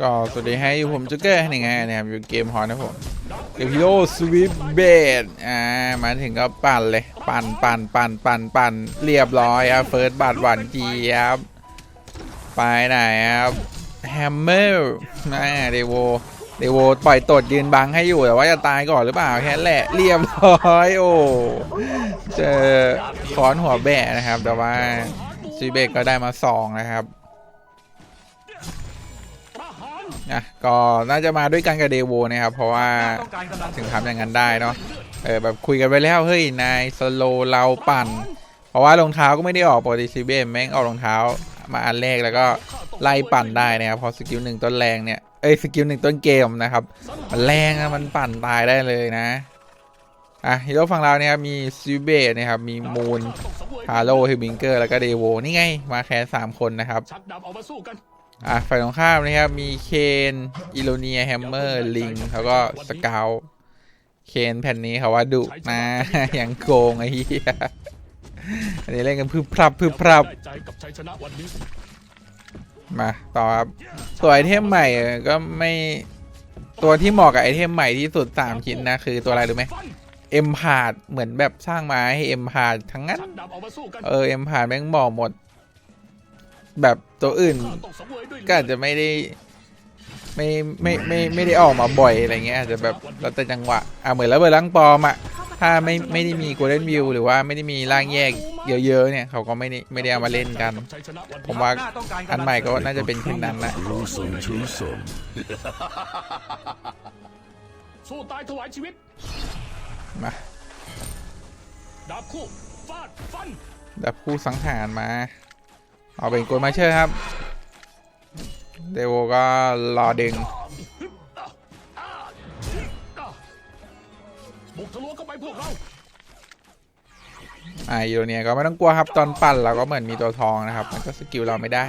ก็สวัสดีให้อยู่ผมจุกเกอร์หนึ่งไงนะครับอยู่เกมฮอนนะผมเกมฮีโรสวิปเบดอ่ามาถึงก็ปั่นเลย ปั่นปั่นปั่นปั่นปั่นเรียบร้อยครับเฟิร์สบัตหวานเจียบไปไหนครับแฮมเมอร์น่าเดโวเดโวปล่อยตดยืนบังให้อยู่แต่ว่าจะตายก่อนหรือเปล่าแค่แหละเรียบร้อยโอ้เจอคอนหัวแบะนะครับ แต่ว่าซีเบกก็ได้มาสองนะครับ นะก็น่าจะมาด้วยกันกับเดโวนะครับ เพราะว่าถึงทำอย่างนั้นได้เนาะเออแบบคุยกันไปแล้วเฮ้ยนายสโลเราปั่น เพราะว่ารองเท้าก็ไม่ได้ออกปกติซีเบมแม่งเอารองเท้ามาอันแรกแล้วก็ไล่ปั่นได้นะครับพอสกิลหนึ่งต้นแรงเนี่ยเอ้ยสกิลหนึ่งต้นเกมนะครับมันแรงนะมันปั่นตายได้เลยนะอะฮีโร่ฝั่งเราเนี่ยครับมีซิเบตนะครับมีมูนฮาโลฮิบิงเกอร์แล้วก็เดโวนี่ไงมาแค่สามคนนะครับ อะฝ่ายตรงข้ามนะครับ มีเคนอิโลเนียแฮมเมอร์ลิงแล้วก็สเกลเคนแผ่นนี้เขาว่าดุนะอย่างโกงไอ้เหี้ยอันนี้เล่นกันพึบพรับพึบพรับมาต่อครับตัวไอเทมใหม่ก็ไม่ตัวที่เหมาะกับไอเทมใหม่ที่สุด3ชิ้นนะ คือตัวอะไรรู้ไหมเอ็มพาดเหมือนแบบสร้างมาให้เอ็มพาดทั้งนั้นชักดาบออกมาสู้กันเออเอ็มพาดแม่งเหมาะหมด แบบตัวอื่นข้าต้องสังเวยด้วยก็อาจจะไม่ได้ไม่ไม่ไม่ไม่ได้ออกมาบ่อยอะไรเงี้ยอาจจะแบบแล้วแต่จังหวะอะเหมือนแล้วเบอร์ลังปลอมอะถ้าไม่ไม่ได้มีโกลเด้นวิวหรือว่าไม่ได้มีร่างแยกเยอะๆเนี่ยเขาก็ไม่ได้ไม่ได้เอามาเล่นกันบชัยชนะวันผนี้มว่าหน้ต้องการกำลังอันใหม่ก็น่าจะเป็นเช่นนั้นนะรู้สมรู้สมสู้ตายถวายชีวิตมาดาบคู่ฟาดฟันดับคู่สังหารมา เอาเป็นโกลมาเชอร์ครับเดโวก็รอดึงบุกทะลวงเข้าไปพวกเราอ่ายูโรเนียก็ไม่ต้องกลัวครับตอนปั่นเราก็เหมือนมีตัวทองนะครับ มันก็สกิลเราไม่ได้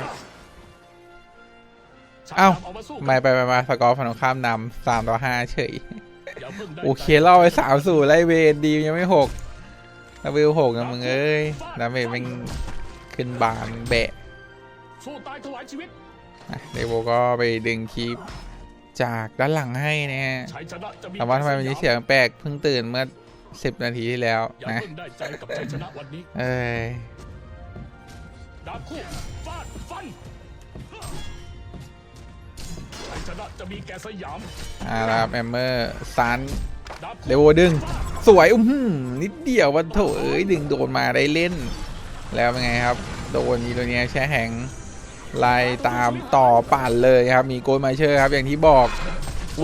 ชักเอ้าดบออกมาสู้กันไม่ไปไปมาสกอร์ฝั่งตรงข้ามนำสามต่อห้าเฉยอย่าเพิ่งได้โอเคเล่าไปสามสู่ไล่เวรดียังไม่หกแล้ววิวหกนะมึงเอ้ยดาเมจแม่ง ขึ้นบานแบะสู้ตายถวายชีวิตอะเดโวก็ไปดึงคีปจากด้านหลังให้นะฮะชัยชนะจะมีแต่ว่าทำไมวันนี้เสียงแปลกเพิ่งตื่นเมื่อสิบนาทีที่แล้วอย่านะเพิ่งได้ใจกับชัยชนะวันนี้เอ้ยดาบคู่ฟาดฟันชัยชนะจะมีแก่สยามอ่าแล้วครับแอมเมอร์ซันดาบเดโวดึง สวย อุ้มนิดเดียววันโถเอ้ยดึงโดนมาได้เล่น แล้วเป็นไงครับ โดนอีโรเนียแช่แข็งไล่ตามต่อปั่นเลยครับ มีโกลมาเชอร์ครับอย่างที่บอก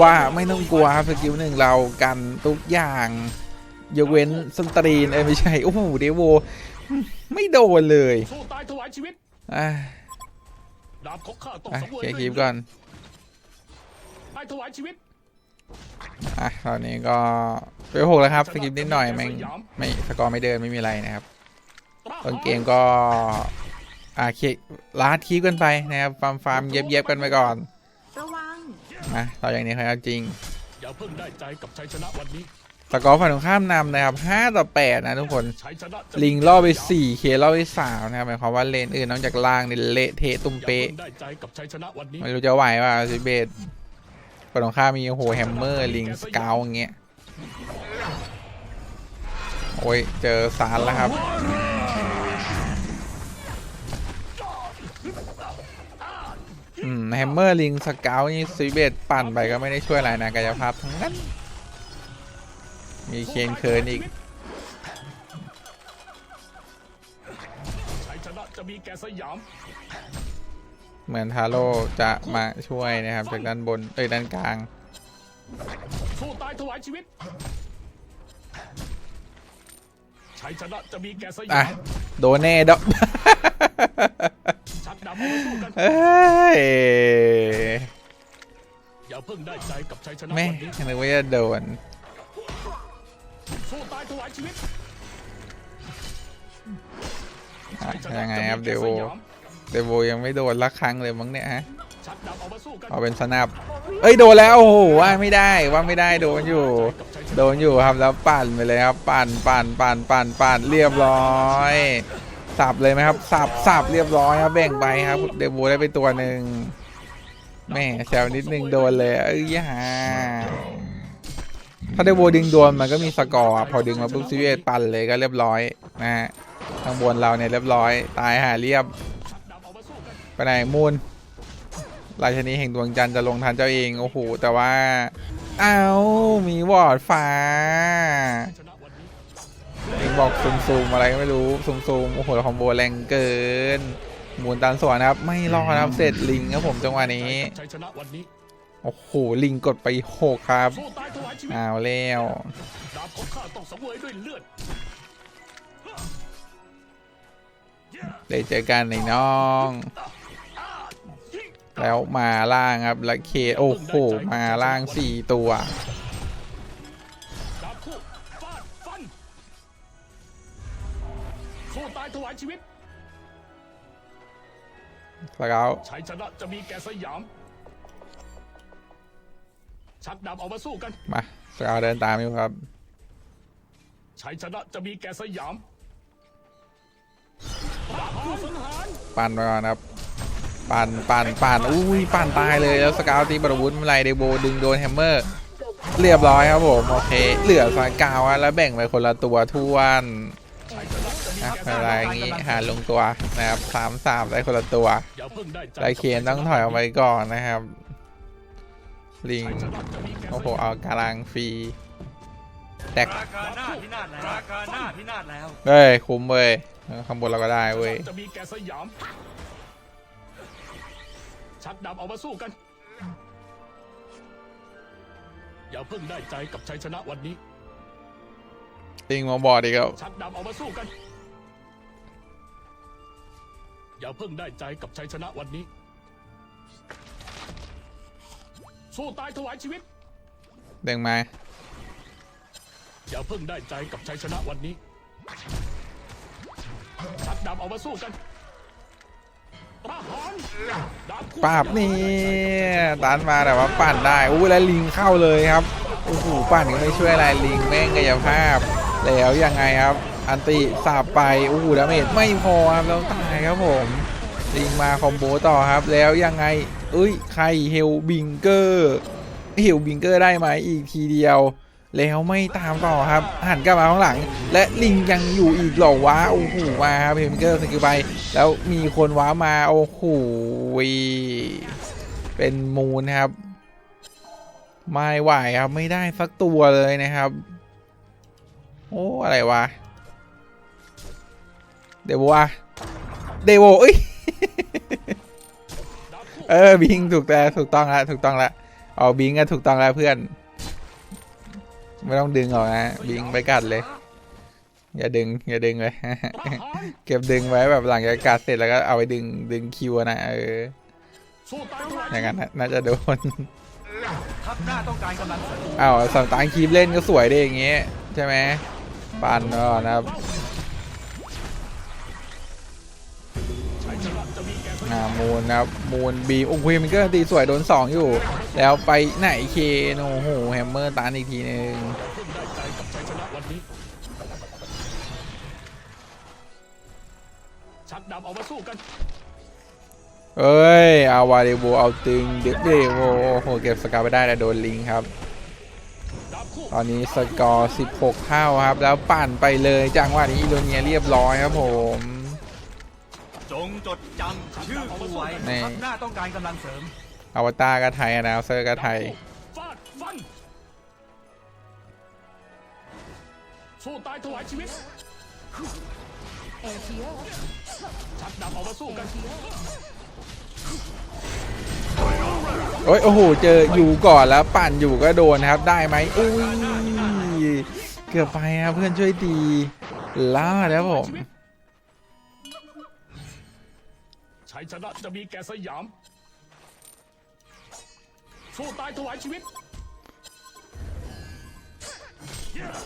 ว่าไม่ต้องกลัวครับสกิลหนึ่งเรากันทุกอย่างยกเว้นสนตรีนเอ้ยไม่ใช่ โอ้โหเดโว ไม่โดนเลยสู้ตายถวายชีวิตอะดาบของข้าต้องอะสังเวยเคลียร์คลิปก่อนตายถวายชีวิตอะตอนนี้ก็ไปหกแล้วครับสกิปนิดหน่อยแม่งไม่สกอร์ไม่เดินไม่มีอะไรนะครับ ต้นเกมก็อ่าเคลาดคีบกันไปนะครับฟาร์มฟาร์มเย็บเย็บกันไปก่อนระวังนะต่ออย่างนี้ครับจริงอย่าเพิ่งได้ใจกับชัยชนะวันนี้สกอร์ฝั่งตรงข้ามนำนะครับ5ต่อ8นะทุกคนชัยชนะจะลิงล่อไป 4 เคล่อไป3นะครับหมายความว่าเลนอื่นนอกจากล่างนี่เละเทะตุ้มอย่าเป๊ะเพิ่งได้ใจกับชัยชนะวันนี้ไม่รู้จะไหวว่าซิเบตฝั่งตรงข้ามมีโอ้โหแฮมเมอร์ ลิงสเกลอย่างเงี้ย โอ้ย เจอซานแล้วครับ แฮมเมอร์ลิงสเกลนี่ซีเบตปั่นไปก็ไม่ได้ช่วยอะไรนะกายภาพทั้งนั้น มีเคนเคิร์นอีกชัยชนะจะมีแก่สยาม เหมือนทาโร่จะมาช่วยนะครับจากด้านบนเอ้ยด้านกลางสู้ตายถวายชีวิตชัยชนะจะมีแก่สอะยามโดนแน่ดอกชักดาบออกมาสู้กันเอ้ ยอย่าเพิ่งได้ใจกับชัยชนะแม่วันนี้นึกว่าจะโดน สู้ตายถวายชีวิตอะชัยชนะยังไงครับเดโวเดโวยังไม่โดนละครั้งเลยมั้งเนี่ยฮะ ชักดาบออกมาสู้กันเอาเป็นสนับ เอ้ยโดนแล้วโอ้โหว่าไม่ได้ว่าไม่ได้โดนอยู่ โดนอยู่ครับแล้วปั่นไปเลยครับ ปั่นปั่นปั่นปั่นปั่นเรียบร้อย สับเลยไหมครับ สับสับเรียบร้อยครับแบ่งไปครับ เดโวได้ไปตัวหนึ่งแม่แซวนิดนึงโดนเลยเอ้ยอย่าถ้าได้โบดึงโดนมันก็มีสกอร์พอดึงมาปุ๊บซีเอปั่นเลยก็เรียบร้อยนะฮะข้างบนเราเนี่ยเรียบร้อย ตายหาเรียบ ไปไหนมูลราชนีแห่งดวงจันทร์จะลงทันเจ้าเอง โอ้โห แต่ว่าอ้าวมีวอร์ดฟ้า บอกซูมซูมๆอะไรก็ไม่รู้ซูมซูมๆโอ้โหคอมโบแรงเกินมูลตันสวนนะครับ ไม่รอดนะครับเสร็จลิงครับผมจังหวะนี้ชัยชนะวันนี้โอ้โหลิงกดไปหกครับสู้ตายถวายชีวิตอ้าวแล้วดาบของข้าต้องสังเวยด้วยเลือดได้เจอกันในน้อง แล้วมาล่างครับและเคโอ้โหมาล่างสี่ตัว ถวายชีวิตแล้วชัยชนะจะมีแก่สยาม ชักดาบออกมาสู้กัน มาสกาวเดินตามอยู่ครับชัยชนะจะมีแก่สยามดาบคู่สังหารปั่นไปก่อนครับ ปั่นปั่นปั่นอุ้ยปั่นตายเลยแล้วสกาวตีบรวุฒิไม่เป็นไรเดโบดึงโดนแฮมเมอร์ เรียบร้อยครับผม โอเค เหลือสกาวอะแล้วแบ่งไปคนละตัวท้วนชัยช นะจะมีนะแก่สอะไรยามอย่างงี้หาลงตัวนะครับสามสามได้คนละตัวอย่าเพิ่งได้ใจไดเคนต้องถอยออกไปก่อนนะครับ ลิงชัยชนะจะมีแก่โอ้สโหยามเอากาลังฟรีแตกราคาหน้าพินาศแล้วราคาหน้าพินาศแล้วเฮ้ย คุ้มเว้ยเออข้างบนเราก็ได้เว้ยจะมีแก่สยามชักดาบออกมาสู้กัน อย่าเพิ่งได้ใจกับชัยชนะวันนี้ลิงมาบอดอีกแล้วชักดาบออกมาสู้กัน อย่าเพิ่งได้ใจกับชัยชนะวันนี้ สู้ตายถวายชีวิต เด้งมา อย่าเพิ่งได้ใจกับชัยชนะวันนี้ชักดาบออกมาสู้กันประหารดาบคู่ปราบนี่ตันมาแต่ว่าปั่นได้อู้แล้วลิงเข้าเลยครับโอ้โหปั่นก็ไม่ช่วยอะไรลิงแม่งกายภาพ แล้วยังไงครับ อันติสาบไปโอ้โหดาเมจไม่พอครับแล้วตายครับผมลิงมาคอมโบต่อครับ แล้วยังไงเอ้ยใครเฮลบิงเกอร์เฮลบิงเกอร์ได้ไหมอีกทีเดียว แล้วไม่ตามต่อครับ หันกลับมาข้างหลัง และลิงยังอยู่อีกหรอวะโอ้โหมาครับเฮลบิงเกอร์สกิลไป แล้วมีคนว้ามาโอ้โหเป็นมูนครับไม่ไหวครับไม่ได้สักตัวเลยนะครับ โอ้อะไรวะ เดวะเดวเอ้ยเออบิงถูกแต่ถูกต้องแล้วถูกต้องแล้วเอาบิงก็ถูกต้องแล้วเพื่อน ไม่ต้องดึงหรอกนะบิงไปกัดเลย อย่าดึง อย่าดึงเลยเก็บดึงไว้แบบหลังจากกัดเสร็จแล้วก็เอาไปดึงดึงคิวนะเอออย่างนั้นน่าจะโดนอ้าต้องการกำลังเสริมอ้าวสตางค์คีบเล่นก็สวยได้อย่างเงี้ยใช่ไหมปั่นก่อนนะครับ อ่ามูนนะครับมูนบีโอ้โหมันก็ตีสวยโดนสองอยู่ แล้วไปไหนเคโอ้โหแฮมเมอร์ตานอีกทีหนึ่งเพิ่งได้ใจกับชักดาบออกมาสู้กันเอ้ย อาวาเดโบเอาตึงเด็กเดโวโอ้โห เก็บสกอร์ไปได้แต่โดนลิงครับ ตอนนี้สกอร์ 16 เท่าครับ แล้วปั่นไปเลยจังหวะนี้อิโดเนียเรียบร้อยครับผม จงจดจำชื่อกูไว้นี่ทัพหน้าต้องการกำลังเสริมอวตารก็ไทยนะเซอร์ก็ไทย ฟาดฟันสู้ตายถวายชีวิตชักดาบออกมาสู้กัน โอ้ยโอ้โห เจออยู่ก่อนแล้วปั่นอยู่ก็โดนครับ ได้ไหมอุ้ย เกือบไปครับเพื่อนช่วยตีล่าดแล้วผมชั ยชนะจะมีแก่สยาม สู้ตายถวายชีวิต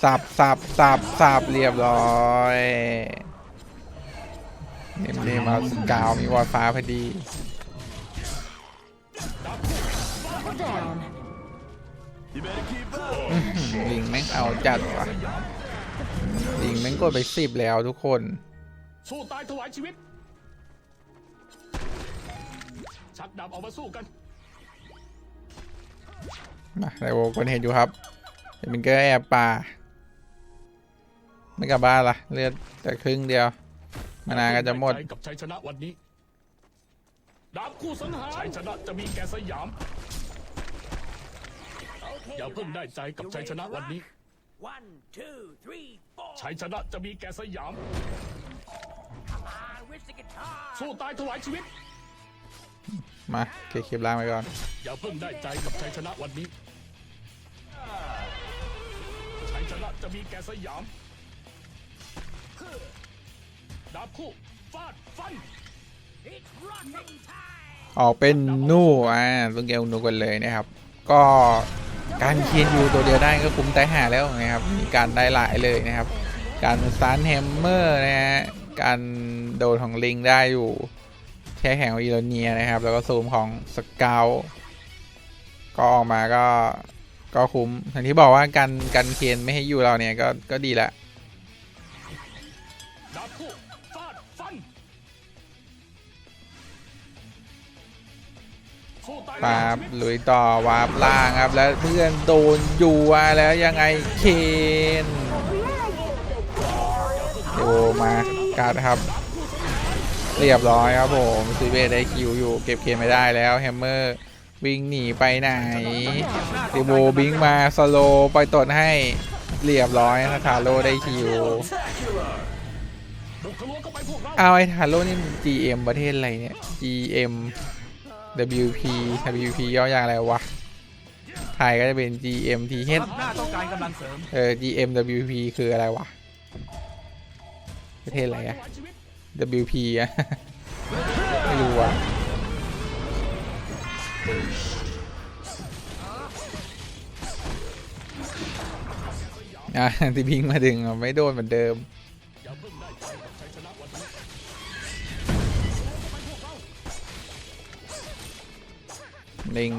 สับสับสับสับเรียบร้อยเนมเนมเอาสกาวมีวอลฟ้าพอดีอื้อหือลิงแม่งเอาจัดว่ะลิงแม่งกดไปสิบแล้วทุกคน สู้ตายถวายชีวิต ชักดาบออกมาสู้กันมาไดโวคนเห็นอยู่ครับเดมิงเกอร์แอบป่า ไม่กลับบ้านละเลือดแต่ครึ่งเดียว มานานก็จะหมดใจกับชัยชนะวันนี้ดาบคู่สังหารชัยชนะจะมีแก่สยาม อย่าเพิ่งได้ใจกับชัยชนะวันนี้ One, two, three, four. ชัยชนะจะมีแก่สยาม Come on, where's the guitar? สู้ตายถวายชีวิต มาเคลียร์คลิปล่างไปก่อน อย่าเพิ่งได้ใจกับชัยชนะวันนี้ ชัยชนะจะมีแก่สยาม ดาบคู่ฟาดฟัน It's rocking time. ออกเป็นนู่อ่าต้องเกลนูกันเลยนะครับ ก็การเคียนยูตัวเดียวได้ก็คุ้มใจหาแล้วนะครับ มีการได้หลายเลยนะครับ การสตาร์แฮมเมอร์นะฮะ การโดนของลิงได้อยู่ แค่แข่งของอีโรเนียนะครับ แล้วก็ซูมของสเกลก็ออกมาก็ก็คุ้มอย่างที่บอกว่าการการเคียนไม่ให้อยู่เราเนี่ยก็ก็ดีละดาบคู่ฟาดฟันสู้ตายปาบลุยต่อวาร์ปล่างครับ แล้วเพื่อนโดนอยู่อะแล้วยังไงเคนโดมาการดครับ เรียบร้อยครับผมซีเบได้คิวอยู่เก็บเคนไม่ได้แล้วแฮมเมอร์วิ่งหนีไปไหนเดโบบิงมาสโลว์ไปตดให้เรียบร้อยนะทาโร่ได้คิวบุกทะลวงเข้าไปพวกเราเอาไอ้ทาโร่นี่มัน GM ประเทศอะไรเนี่ย GM WP WP ย่ออย่างอะไรวะไทยก็จะเป็น GM TH หน้าต้องการกำลังเสริมเออ GM WP คืออะไรวะ ประเทศอะไรอะถวายชีวิต WP อะไม่รู้ว่ะอะที่พิงมาดึงไม่โดนเหมือนเดิมลิง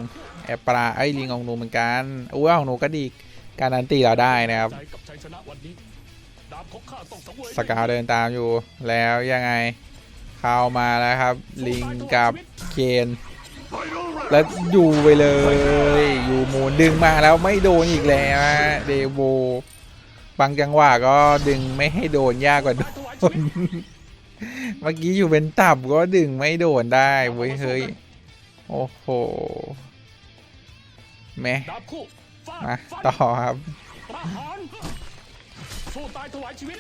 แอปปลาไอ้ลิงของหนูเหมือนกันอุ้ของหนูก็ดีการันตีเราได้นะครับ สังเวยสกาวเดินตามอยู่แล้วยังไง เข้ามาแล้วครับ ลิงกับเคนแล้วอยู่ไปเลย อยู่หมูนดึงมาแล้วไม่โดนอีกแล้วฮะเดโวบางจังหวะก็ดึงไม่ให้โดนยากกว่าโดถวายชีนวิตเมื่อกี้อยู่เป็นตับก็ดึงไม่โดนได้เว้ยเฮ้ยโอ้โหแม่ดาบคู่ฟาดมาฟันต่อครับประหาร สู้ตายถวายชีวิต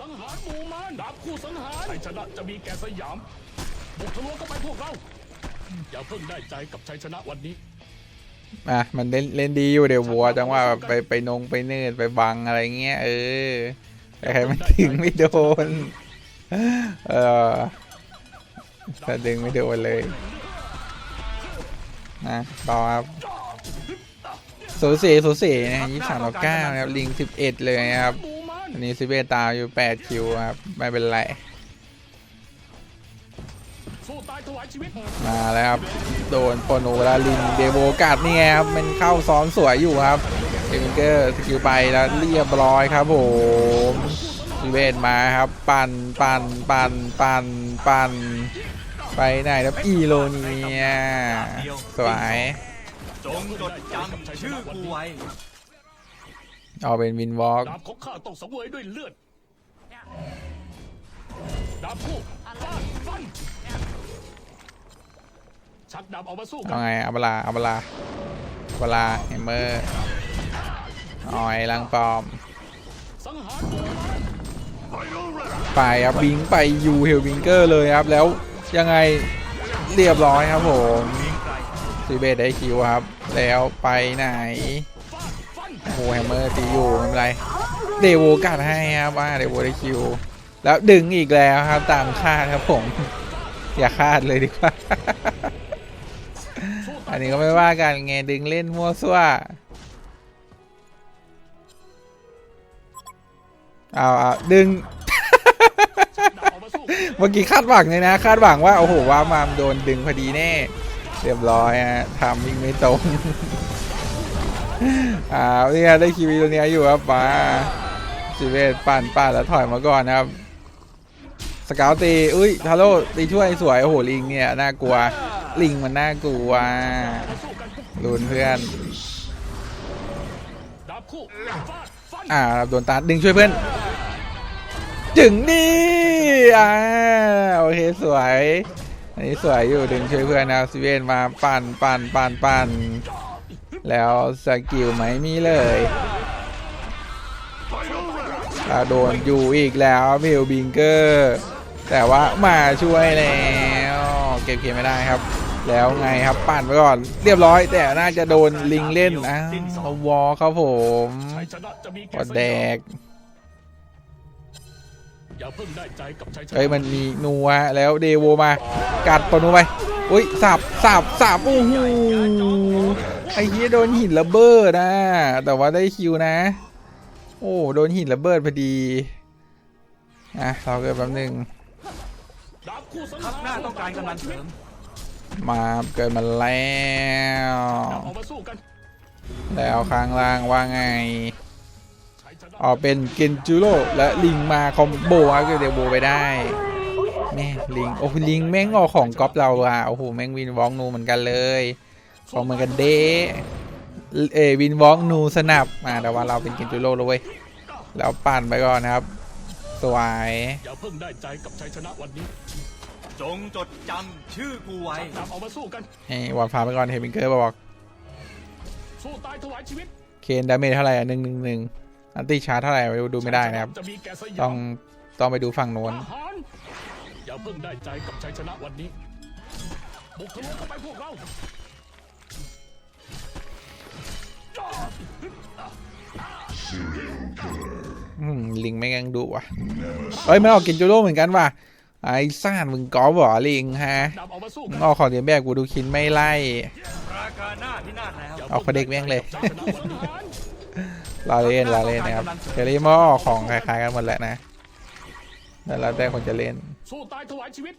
สังหารหมู่มารดาบคู่สังหารชัยชนะจะมีแก่สยาม บุกทะลวงเข้าไปพวกเรา อย่าเพิ่งได้ใจกับชัยชนะวันนี้ อะมันเล่นเล่นดีอยู่เดี๋ยววัวจังว่าแบบไปไปนงไปเนืดไปบังอะไรเงี้ยเออแต่ใครมันดึงไม่โดน เออแต่ดึงไม่โดนเลยนะต่อครับ สูสีสูสีนะยี่สามต่อเก้านะครับ ลิงสิบเอ็ดเลยนะครับหมู่มารอันนี้ซิเบตามอยู่แปดคิวครับ ไม่เป็นไรสู้ตายถวายชีวิตมาแล้วครับ โดนโปโนลาลินเดโวกัดนี่ไงครับ มันเข้าซ้อนสวยอยู่ครับเอมิเกอร์สกิลไปแล้วเรียบร้อยครับผมซิเบตมาครับ ปั่นปั่นปั่นปั่นปั่นไปไหนครับอีโลเนียสวย จงจดจำชื่อกูไว้ เอาเป็นวินวอล์กดาบของข้าต้องสังเวยด้วยเลือดดาบคู่ฟาดฟันชักดาบออกมาสู้กัเอานไงเอาเวลาเอาเวลาเอาเวลาเฮมเมอร์ออยลังปลอม สังหารหมู่มารไปครับบิงไปยูเฮลวิงเกอร์เลยครับ แล้วยังไงเรียบร้อยครับผม ซีเบสได้คิวครับ แล้วไปไหนโอ้โหแฮมเมอร์ตีอยู่ไม่เป็นไรเดโวกัดให้ครับว่าเดโวได้คิว แล้วดึงอีกแล้วครับตามคาดครับผม อย่าคาดเลยดีกว่า อันนี้ก็ไม่ว่ากันไงดึงเล่นมั่วซั่วเอาเอาดึง เมื่อกี้คาดหวังเลยนะ คาดหวังว่า โอ้โหว่ามามโดนดึงพอดีแน่ เรียบร้อยฮะทำวิ่งไม่ตรงอ่าเนี่ยได้คิวตัวเนี้ยอยู่ครับมาสิเวตปั่นปั่นแล้วถอยมาก่อนนะครับ สกาวตีอุ้ยทาโร่ตีช่วยสวย โอ้โห ลิงเนี่ยน่ากลัว ลิงมันน่ากลัวลุนเพื่อนดาบคู่ฟาดฟันอ่าโดนตาดึงช่วยเพื่อน จึงนี่อ่าโอเค สวย อันนี้สวยอยู่ดึงช่วยเพื่อนนะซิเวนมาปั่นปั่นปั่นปั่นแล้วสกิลไหมมีเลยโดนอยู่อีกแล้วมิวบิงเกอร์แต่ว่ามาช่วยแล้วเก็บเกมไม่ได้ครับ แล้วไงครับปั่นไปก่อน เรียบร้อยแต่น่าจะโดนลิงเล่นอ้าววอลครับผมกแดแดก อย่าเพิ่งได้ใจกับชัยชนะเฮ้ยมันมีนัวแล้วเดโวมากัดตัวนัวไปอุ้ยสับสับสับโอ้โหไอ้เหี้ยโดนหินระเบิดนะแต่ว่าได้คิวนะ โอ้โดนหินระเบิดพอดีอะเราเกิดแป๊บนึงดาบคู่สังทัหาพรหน้าต้องการกำลังเสริมมาเกิดมาแล้วดาบออกมาสู้กันแล้วข้างล่างว่าไงชัยชนะ ออกเป็นเกนจูโร่และลิงมาคอมโบครับเดโวไปได้แม่ลิงโอ้ลิงแม่งออกของก๊อปเราอะโอ้โหแม่งวินวองนูเหมือนกันเลยของเหมือนกันเด้เออวินวองนูสนับมาแต่ว่าเราเป็นเกนจูโร่เลยเว้ยแล้วปั่นไปก่อนนะครับ สวย อย่าเพิ่งได้ใจกับชัยชนะวันนี้จงจดจำชื่อกูไว้ดาบออกมาสู้กันให้วานฟ้าไปก่อนเฮมิงเกอร์บอกสู้ตายถวายชีวิตเคนดาเมจเท่าไหร่อะหนึ่งหนึ่งหนึ่ง อันติชาร์จเท่าไหร่ไม่รู้ดูไม่ได้นะครับจะมีแก่สต้ยาองมต้องไปดูฝั่งโน้นทหารอย่าเพิ่งได้ใจกับชัยชนะวันนี้บุกทะลุเข้าไปพวกเราอืมลิงไม่งังดุว่ะเอ้ยมันออกเกนจูโร่เหมือนกันว่ะไอ้ซ่านมึงกอล์ฟเหรอลิงฮะดาบออกมาสู้มึกังนออกของเดียนแบบกูดูคินไม่ไล่ราคาหน้าพินาศแล้วย่าออกพระเด็กแม่งเลย ลาเล่นลาเล่นนะครับเทเลมอออกของคล้ายๆกันหมดแหละนะแล้วแล้วแต่คนจะเล่นสู้ตายถวายชีวิต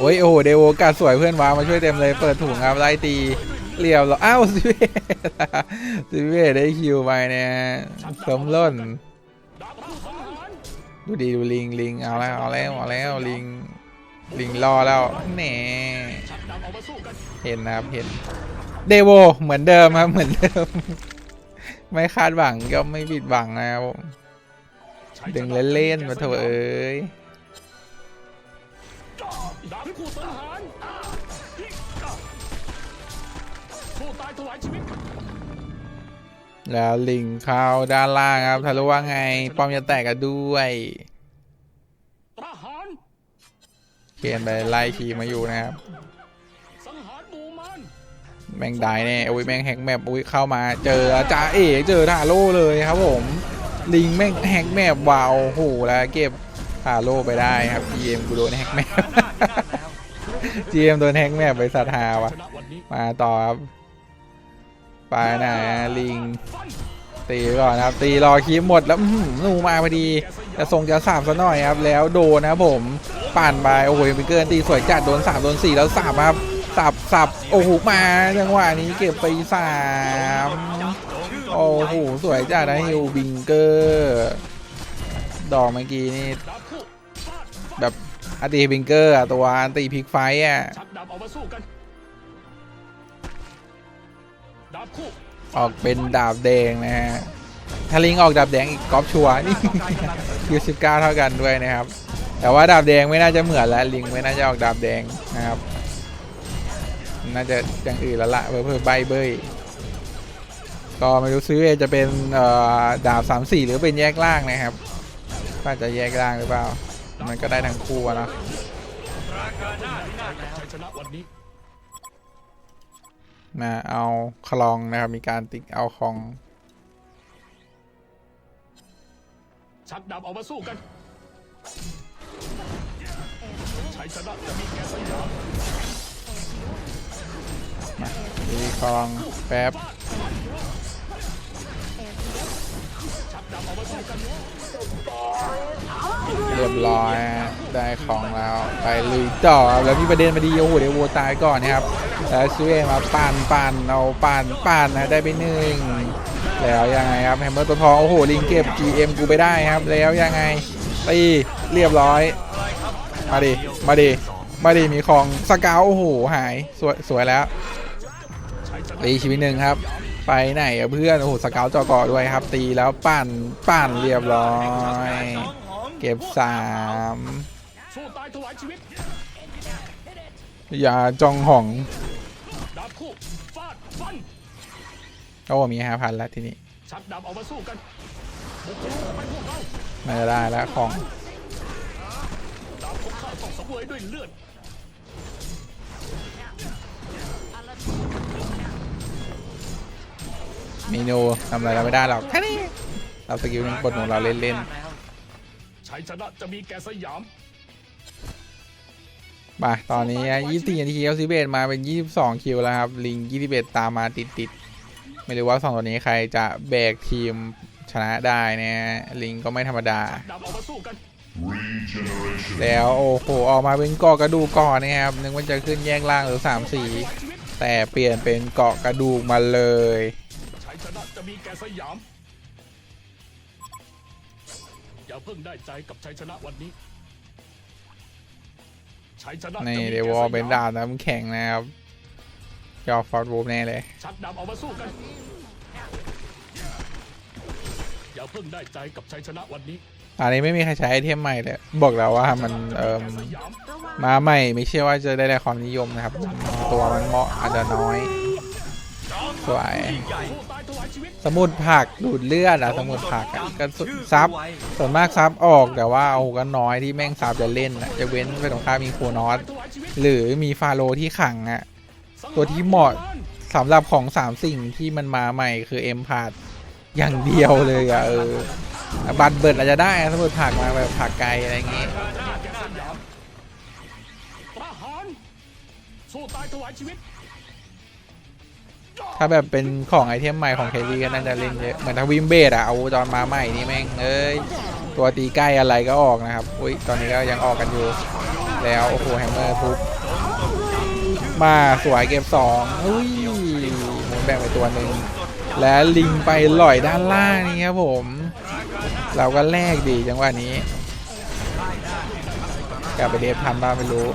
โอ้ยโอ้โหเดโวกาสวยเพื่อนว้ามาช่วยเต็มเลยเปิดถุงครับไล่ตีเรียบร้อยอ้าวซิเวซิเวได้คิวไปเนี่ยสมล่นดูดูดีดูลิงลิงเอาแล้วเอาแล้วเอาแล้วลิง ลิงรอแล้วแหน่เห็นนะครับเห็นเดโวเหมือนเดิมครับเหมือนเดิม ไม่คาดหวังก็ไม่ผิดหวังนะครับดึงเล่นๆมาเถอะเอ้ยแล้วลิงเข้าด้านล่างครับทะลุว่าไง ป้อมจะแตกกันด้วย ทหาร เขียนไปไล่ขี่มาอยู่นะครับสังหารหมู่มันแม่งได้แน่อุ้ยแม่งแฮกแมปอุ้ยเข้ามาเจอจ่าเอ๋เจอทาโร่เลยครับผมลิงแม่งแฮกแมปวาวโหแล้วเก็บทาโร่ไปได้ครับ GM กูโดนแฮกแมป GM โดนแฮกแมปไปสัตหาวะมาต่อครับไปไหนะลิง ตีก่อนนะครับตีรอคีบหมดแล้วอื้อหือหนูมาพอดีจะทรงจะสามซะหน่อยครับแล้วโดนนะครับผมปั่นไปโอ้โหเป็นเกินตีสวยจัดโดนสามโดนสี่แล้วสับครับสับสับโอ้โหมาจังหวะนี้เก็บไปสามโอ้โหสวยจัดนะฮิวบิงเกอร์ดอกเมื่อกี้นี่แบบอันตีบิงเกอร์ตัวอันตีพลิกไฟต์อะ ออกเป็นดาบแดงนะฮะถ้าลิงออกดาบแดงอีกกอล์ฟชัวนี่คิวสิบเก้าเท่ากันด้วยนะครับ แต่ว่าดาบแดงไม่น่าจะเหมือนแล้วลิงไม่น่าจะออกดาบแดงนะครับ น่าจะอย่างอื่นล้วละเพื่อใบเบยก็ไม่รู้ซื้อจะเป็นดาบสามสี่หรือเป็นแยกล่างนะครับว่าจะแยกล่างหรือเปล่า มันก็ได้ทั้งคู่นะ น้าพินาศแล้วชัยชนะวันนี้มาเอาคลองนะครับ มีการติ๊กเอาของชักดาบออกมาสู้กันชัยชนะจะมีแก่สยามมีคลองแป๊บชักดาบออกมาสู้กัน เรียบร้อยได้ของแล้วไปลุยต่อแล้วมีประเด็นมาดีโอ้โหเดี๋ยววัวตายก่อนนะครับแล้วซูเอมาปั่นปั่นเอาปั่นปั่นนะได้ไปหนึ่งแล้วยังไงครับแฮมเมอร์ตัวทองโอ้โหลิงเก็บ GM กูไปได้ครับ แล้วยังไงตีเรียบร้อย มาดิมาดิมาดิมีของสกาวโอ้โหหายสวยสวยแล้วตีชีวิตหนึ่งครับ ไปไหนเพื่อนโอ้โหสกาวจอกอด้วยครับ ตีแล้วปั่นปั่นเรียบร้อย ก็บสามสู้ตายถวายชีวิตอย่าจองหองดาบคู่ฟาดฟันโอ้มีห้าพันแล้วทีนี้ชักดาบออกมาสู้กันบุกทะลุเข้าไปพวกเราน่าจะได้แล้วของดาบของข้าต้องสังเวยด้วยเลือดเมนูทำอะไรเราไม่ได้หรอกแค่นี้เราสกิลหนึ่งกดของเราเล่น ชัยชนะจะมีแก่สยามๆมาตอนนี้ยี่สิบนาทีเอลซิเบตมาเป็นยี่สิบสองคิวแล้วครับ ลิงยี่สิบเอ็ดตามมาติดๆไม่รู้ว่าสองตัวนี้ใครจะแบกทีมชนะได้เนี่ยลิงก็ไม่ธรรมดาดาบออกมาสู้กันแล้วโอ้โหออกมาเป็นเกาะกระดูกก่อนนะครับนึกว่าจะขึ้นแยกล่างหรือสามสีชีวิตแต่เปลี่ยนเป็นเกาะกระดูกมาเลย เพิ่งได้ใจกับชัยชนะวันนี้ชัยชนะในจะมีเดแก่วอสลเป็นยามดาวน้ำแข็งนะครับยอฟอร์ดวูฟแน่เลย ชักดาบออกมาสู้กัน อย่าเพิ่งได้ใจกับชัยชนะวันนี้อันนี้ไม่มีใครใช้ไอเทมใหม่เลยบอกแล้วว่ามันเอ่มสยามมาใหม่ไม่เชื่อว่าจะได้ได้ความนิยมนะครับ ตัวมันเหมาะอาจจะน้อยสวยใหญ่ สมุดผักดูดเลือดอะสมุดผักอะก็ซับส่วนมากซับออกแต่ว่าโอ้โหก็น้อยที่แม่งซับจะเล่นอะจะเว้นไปตรงข้ามมีโคนอสถวายชีวิตหรือมีฟาโรที่ขังอะตัวที่เหมาะสำหรับของสามสิ่งที่มันมาใหม่คือเอ็มพาดอย่างเดียวเลยอะเออบัตรเบิดอาจจะได้สมุดผักมาแบบผักไกลอะไรอย่างงี้ยสู้ตายถวายชีวิต ถ้าแบบเป็นของไอเทมใหม่ของเคลลี่ก็น่าจะเล่นเยอะเหมือนทวิมเบดอะเอาตอนมาใหม่นี่แม่งเอ้ยตัวตีใกล้อะไรก็ออกนะครับอุ้ยตอนนี้ก็ยังออกกันอยู่ แล้วโอ้โหแฮมเมอร์ทุบมาสวยเก็บสองอุ้ยหมุนแบ่งไปตัวหนึ่งและลิงไปลอยด้านล่างนี่ครับผม เราก็แลกดีจังหวะนี้กลับไปเดฟทันบ้างไม่รู้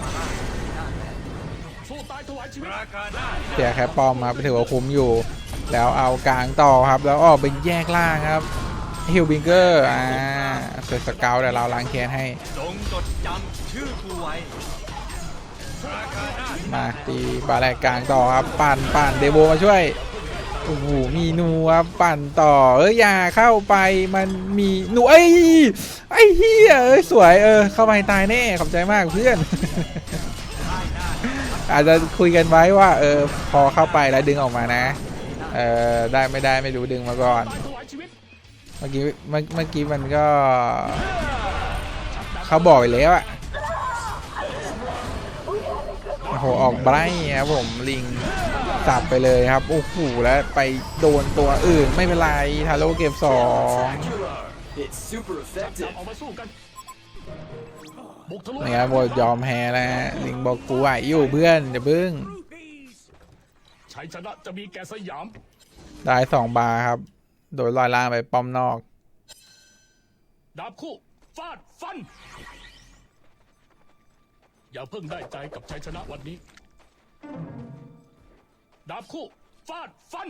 เสียแค่ปอมครับถือว่าคุ้มอยู่ แล้วเอากลางต่อครับ แล้วออกเป็นแยกล่างครับฮิลบิงเกอร์อ่าเสือสเกลแต่เราล้างแค้นให้มาตีบาแลกกลางต่อครับ ปั่นปั่นเดโวมาช่วยโอ้โหมีหนูครับปั่นต่อ เอ้ยอย่าเข้าไปมันมีหนูไอ้ยไอ้เฮียเอ้ยสวยเออเข้าไปตายแน่ขอบใจมากเพื่อน อาจจะคุยกันไว้ว่าเออพอเข้าไปแล้วดึงออกมานะเออได้ไม่ได้ไม่รู้ดึงมาก่อน เมื่อกี้เมื่อเมื่อกี้มันก็เขาบอกไปแล้วอะโอ้โหออกไบรท์ครับผมลิงสับไปเลยครับโอ้โหแล้วไปโดนตัวอื่นไม่เป็นไรทาโร่เก็บสอง นบุกทะลุนี่ครับโบยอมแพ้แล้วฮะลิงบอกกูไหวอยู่เพื่อนจะบึ้ง Rupees. ชัยชนะจะมีแก่สยาม ได้สองบาร์ครับ โดยลอยล่างไปป้อมนอก ดาบคู่ฟาดฟัน อย่าเพิ่งได้ใจกับชัยชนะวันนี้ ดาบคู่ฟาดฟัน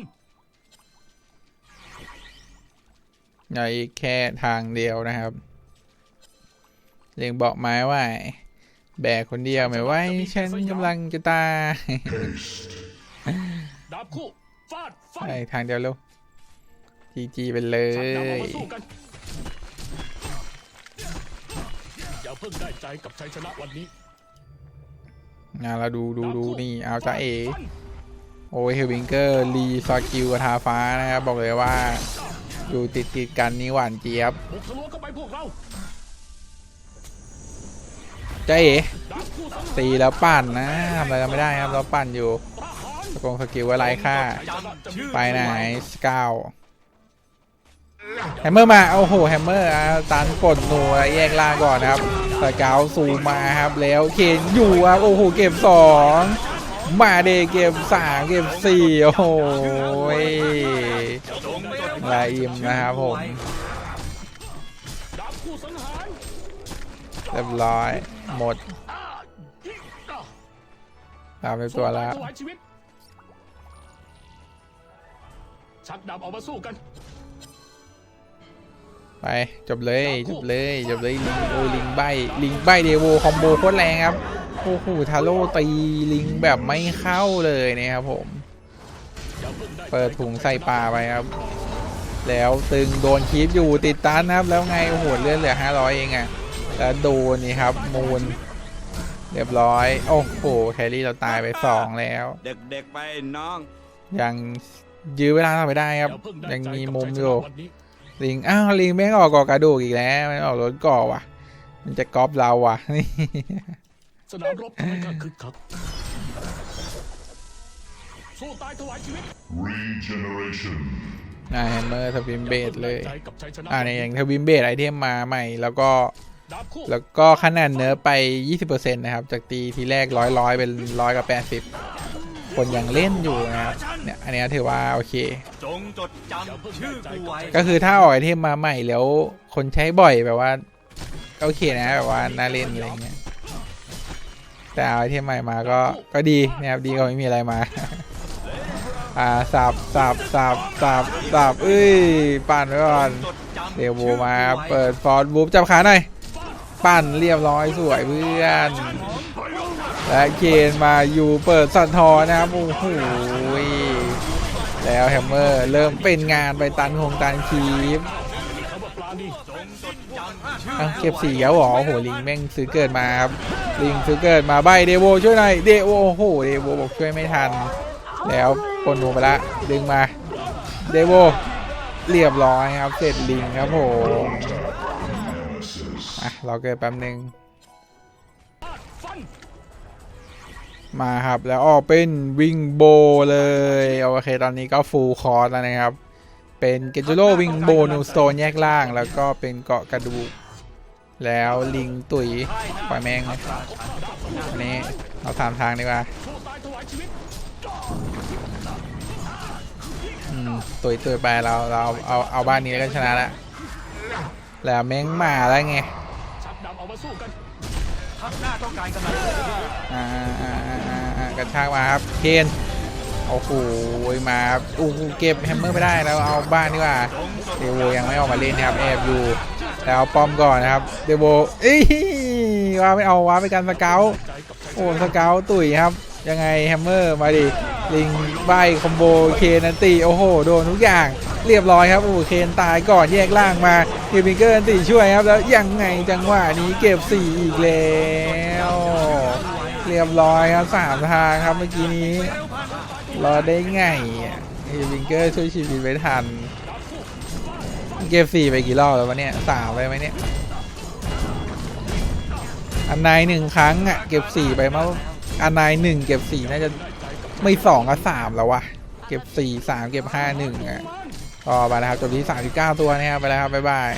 ในแค่ทางเดียวนะครับเลี ยงบอกไม้ว่า แบกคนเดียวไม่ไหวฉันกำลังจะตายดาบคู่ฟาดฟันไปทางเดียวเร็วจีจีไปเลชักดาบออกยมาสู้กันอย่าเพิ่งได้ใจกับชัยชนะวันนี้งานเราดูดูดูดบคู่นี่เอาจ้าเอฟดฟันโอ้ยเฮลวิงเกอร์รีซอกิวกับทาฟ้านะครับบอกเลยว่า อยู่ติดติดๆกันนี่หวานเจี๊ยบบุกทะลวงเข้าไปพวกเรา จ้าเอดาบคู่สังหารตีแล้วปั่นนะทำอะไรไม่ได้ครับเราปั่นอยู่สกงสกิลอะไรค่าชัยชนะไปไหนสกาวแฮมเมอร์มาโอ้โหแฮมเมอร์ตันกดหนูแยกล่างก่อนนะครับสกาวซูมาครับแล้วเคนอยู่ครับโอ้โหเก็บสองมาเดเก็บสามเก็บสี่โอ้โหยลายอิมนะครับผม เรียบร้อยดหมดตามไปตัวแล้วถวายชีวิตชักดาบออกมาสู้กัน ไป จบเลย จบเลย จบเลย ลิงโอ้ลิงใบ ลิงใบเดโวคอมโบโคตรแรงครับ โอ้โห ทาโร่ตีลิงแบบไม่เข้าเลยนะครับผมอย่าเพิ่งได้เปิดถุงใส่ปลาไปครับ แล้วตึงโดนคีบอยู่ติดตันนะครับ แล้วไง โอ้โห เลือดเหลือ500เองอะ แล้วโดนนี่ครับ มูล เรียบร้อย โอ้โหแครี่เราตายไป2แล้ว เด็กๆไปน้อง ยังยื้อเวลาเราไปได้ครับอย่าเพิ่งได้ยังใจมีกับมุมชัอยู่ชนะวันนี้ลิง อ้าว ลิงแม่งออกก่อกระดูกอีกแล้วมันออกรถก่อว่ะ มันจะก๊อปเราว่ะนี่สนามรบทำให้ข้าคึกคักสู้ตายถวายชีวิต Regeneration. อ่าแฮมเมอร์สปิมเบดเลยใจกับชัยชนะอ่าเนี่ยอย่างทวิมเบดไอเทมมาใหม่ แล้วก็ดาบคู่ แล้วก็คะแนนเนื้อไป 20%นะครับ จากตีทีแรกร้อยร้อยเป็นร้อยกับ 80 คนยังเล่นอยู่นะครับเนี่ยอันเนี้ยถือว่าโอเคจงจดจำชื่อกูไว้ก็คือถ้าออกไอเทมมาใหม่แล้วคนใช้บ่อยแบบว่าก็โอเคนะแบบว่าน่าเล่นอะไรเงี้ยแต่เอาไอเทมใหม่มาก็ก็ดีนะครับดีกว่าไม่มีอะไรมาอ่าสับสับสับสับสับเอ้ยปั่นไว้ก่อนจดจำเดวโวชื่อกูมาไว้เปิดฟอร์ดบูฟจับขาหน่อย ปั่นเรียบร้อยสวยเพื่อน และเคนมาอยู่เปิดสันทอนะครับโอ้โหแล้วแฮมเมอร์เริ่มเป็นงานไปตันคงตันคีฟคำว่าปลาดีจงจดจำชื่ออะเก็บสีแล้วหรอโอ้โหลิงแม่งซื้อเกิดมาครับลิงซื้อเกิดมาใบเดโวช่วยหน่อยเดโวโอ้โหเดโวบอกช่วยไม่ทัน แล้วปนนูไปละดึงมาเดโวเรียบร้อยครับเสร็จลิงครับผม อะเราเกิดแป๊บหนึ่งมาครับแล้วออกเป็นวิงโบเลยโอเคตอนนี้ก็ฟูลคอร์สแล้วนะครับ เป็นเกจูโร่วิงโบนูสโตนแยกล่าง แล้วก็เป็นเกาะกระดูก แล้วลิงตุ๋ยปล่อยแมงอันนี้เราถามทางดีกว่าสู้ตายถวายชีวิตอืมตุ๋ยตุ๋ยไปเราเราเอาเอาบ้านนี้แล้วก็ชนะละแล้วแมงมาแล้วไง มาสู้กันทัพหน้าต้องการกำลังอ่าอ่าอ่าอ่าอ่ากระชากมาครับเคนโอ้โหมาครับโอ้โหเก็บแฮมเมอร์ไม่ได้แล้วเอาบ้านดีกว่าเดโวยังไม่ออกมาเล่นนะครับแอบอยู่แต่เอาป้อมก่อนนะครับเดโวเอ้ยว่าไม่เอาว้าไปกันสเกลโอ้สเกลตุ๋ยครับ ยังไงแฮมเมอร์มาดิลิงใบคอมโบเคนันตีโอ้โหโดนทุกอย่าง เรียบร้อยครับโอ้เคนตายก่อนแยกล่างมาเกมิเกอร์ตีช่วยครับแล้วยังไงจังหวะนี้เก็บสี่อีกแล้วเรียบร้อยครับสามทางครับเมื่อกี้นี้รอได้ไงเฮมิเกอร์ช่วยชีวิตไว้ทัน เก็บสี่ไปกี่รอบแล้ววะเนี่ยสามไปไหมเนี่ย อันนายหนึ่งครั้งอะ เก็บสี่ไปเมื่ออันนายหนึ่งเก็บสี่น่าจะไม่สองก็สามแล้ววะเก็บสี่สามเก็บห้าหนึ่งอะ ก็ไปแล้วครับจบที่สามสิบเก้าตัวนะครับไปแล้วครับบ๊ายบาย